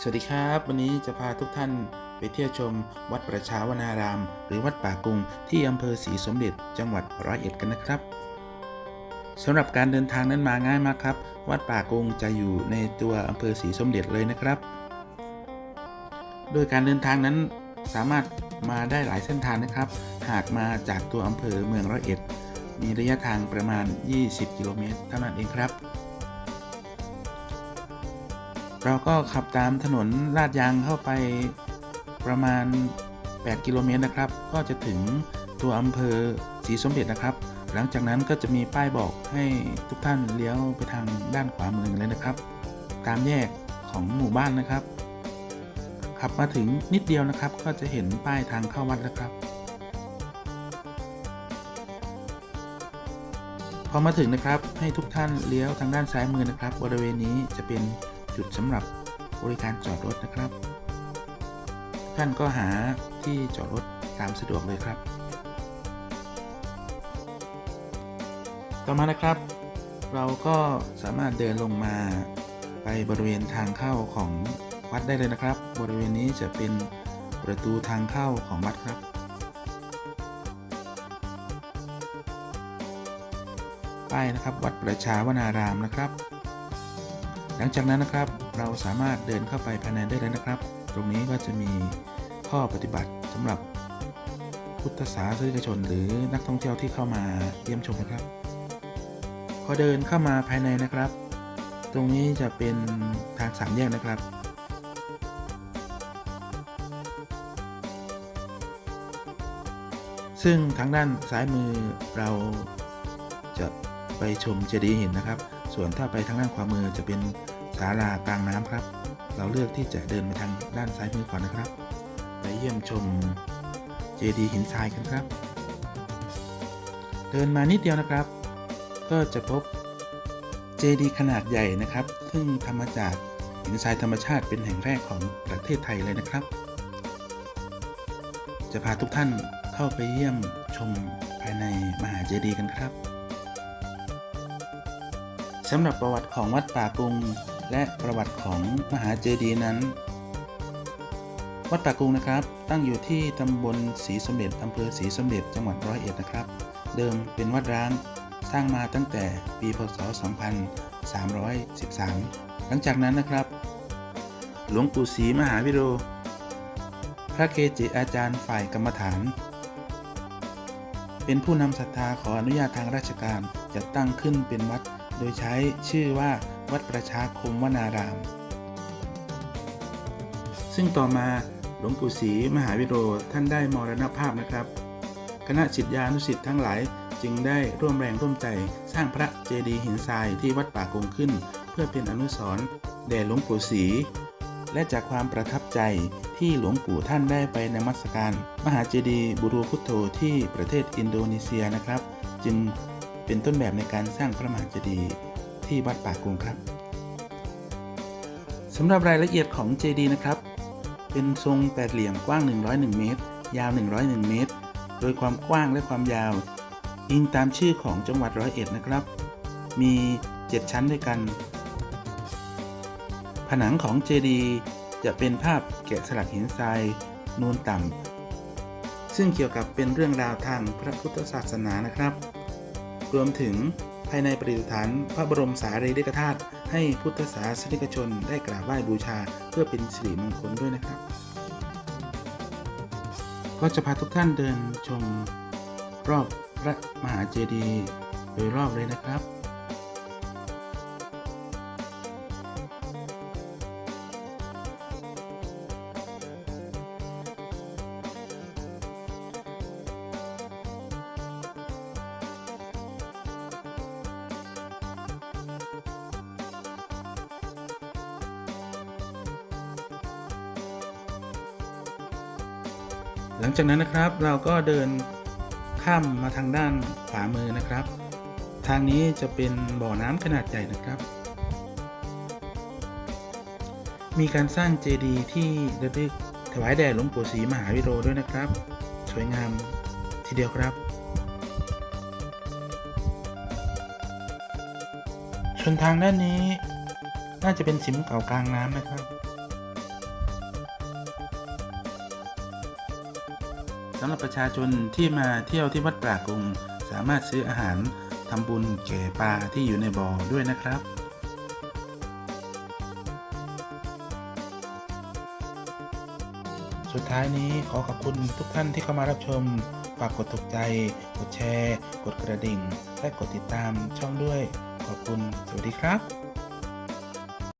สวัสดีครับ วันนี้จะพาทุกท่านไปเที่ยวชมวัดประชาวนาราม หรือวัดป่ากุงที่อำเภอศรีสมเด็จจังหวัดร้อยเอ็ดกันนะครับสำหรับการเดินทางนั้นมาง่ายมากครับ วัดป่ากุงจะอยู่ในตัวอำเภอศรีสมเด็จเลยนะครับ โดยการเดินทางนั้นสามารถมาได้หลายเส้นทางนะครับ หากมาจากตัวอำเภอเมืองร้อยเอ็ด มีระยะทางประมาณ 20 กิโลเมตรเท่านั้นเองครับ เราก็ขับตามถนนลาดยางเข้าไปประมาณ 8 กิโลเมตรนะครับ ก็จะถึงตัวอำเภอศรีสมเด็จนะครับ หลังจากนั้นก็จะมีป้ายบอกให้ทุกท่านเลี้ยวไปทางด้านขวามือเลยนะครับ ตามแยกของหมู่บ้านนะครับ ขับมาถึงนิดเดียวนะครับ ก็จะเห็นป้ายทางเข้าวัดแล้วครับ พอมาถึงนะครับให้ทุกท่านเลี้ยวทางด้านซ้ายมือนะครับ บริเวณนี้จะเป็น จุดสำหรับบริการจอดรถนะครับ ท่านก็หาที่จอดรถตามสะดวกเลยครับ ต่อมานะครับ เราก็สามารถเดินลงมาไปบริเวณทางเข้าของวัดได้เลยนะครับ บริเวณนี้จะเป็นประตูทางเข้าของวัดครับ ป้ายนะครับวัดประชาวนารามนะครับ ลังจากนั้นนะครับเราสามารถเดินเข้าไปภายในได้เลยนะครับ ตรงนี้ก็จะมีข้อปฏิบัติสำหรับพุทธศาสนิกชน หรือนักท่องเที่ยวที่เข้ามาเยี่ยมชมนะครับ พอเดินเข้ามาภายในนะครับ ตรงนี้จะเป็นทางสามแยกนะครับซึ่งทางด้านซ้ายมือเราจะไปชมเจดีย์หินนะครับ ส่วนถ้าไปทางด้านขวามือจะเป็น ศาลากลางน้ำครับ เราเลือกที่จะเดินไปทางด้านซ้ายมือก่อนนะครับ ไปเยี่ยมชมเจดีย์หินทรายกันครับ เดินมานิดเดียวนะครับ ก็จะพบเจดีย์ขนาดใหญ่นะครับ ซึ่งทำมาจากหินทรายธรรมชาติเป็นแห่งแรกของประเทศไทยเลยนะครับ จะพาทุกท่านเข้าไปเยี่ยมชมภายในมหาเจดีย์กันครับ สำหรับประวัติของวัดป่ากุง และประวัติของมหาเจดีย์นั้น วัดป่ากุงนะครับ ตั้งอยู่ที่ตำบลศรีสมเด็จอำเภอศรีสมเด็จจังหวัดร้อยเอ็ดนะครับ เดิมเป็นวัดร้างสร้างมาตั้งแต่ปีพศ 2313 หลังจากนั้นนะครับ หลวงปู่ศรีมหาวิโร พระเกจิอาจารย์ฝ่ายกรรมฐาน เป็นผู้นำศรัทธาขออนุญาตทางราชการจัดตั้งขึ้นเป็นวัด โดยใช้ชื่อว่าวัดประชาคมวนาราม ซึ่งต่อมาหลวงปู่ศรีมหาวิโรท่านได้มรณภาพนะครับ คณะศิษยานุศิษย์ทั้งหลายจึงได้ร่วมแรงร่วมใจสร้างพระเจดีย์หินทรายที่วัดป่ากงขึ้น เพื่อเป็นอนุสรณ์แด่หลวงปู่ศรีและจากความประทับใจที่หลวงปู่ท่านได้ไปนมัสการ มหาเจดีย์บุรูพุทโธที่ประเทศอินโดนีเซียนะครับ จึง เป็นต้นแบบในการสร้างพระมหาเจดีย์ที่วัดป่ากุงครับสำหรับรายละเอียดของเจดีย์นะครับ เป็นทรงแปดเหลี่ยมกว้าง 101 เมตร ยาว 101 เมตร โดยความกว้างและความยาว อิงตามชื่อของจังหวัดร้อยเอ็ดนะครับ มี 7 ชั้นด้วยกัน ผนังของเจดีย์จะเป็นภาพแกะสลักหินทรายนูนต่ำซึ่งเกี่ยวกับเป็นเรื่องราวทางพระพุทธศาสนานะครับ รวมถึงภายในประดิษฐานพระบรมสารีริกธาตุให้พุทธศาสนิกชนได้กราบไหว้บูชาเพื่อเป็นสิริมงคลด้วยนะครับ ก็จะพาทุกท่านเดินชมรอบพระมหาเจดีย์โดยรอบเลยนะครับ หลังจากนั้นนะครับเราก็เดินข้ามมาทางด้านขวามือนะครับ ทางนี้จะเป็นบ่อน้ำขนาดใหญ่นะครับ มีการสร้างเจดีย์ที่ระลึกถวายแด่หลวงปู่ศรีมหาวิโรด้วยนะครับ สวยงามทีเดียวครับ ชนทางด้านนี้ น่าจะเป็นสิมเก่ากลางน้ำนะครับำหรับประชาชนที่มาเที่ยวที่วัดป่ากงสามารถซื้ออาหารทำบุญแก่ปลาที่อยู่ในบ่อด้วยนะครับสุดท้ายนี้ขอขอบคุณทุกท่านที่เข้ามารับชม ฝากกดถูกใจ กดแชร์ กดกระดิ่ง และกดติดตามช่องด้วย ขอบคุณ สวัสดีครับ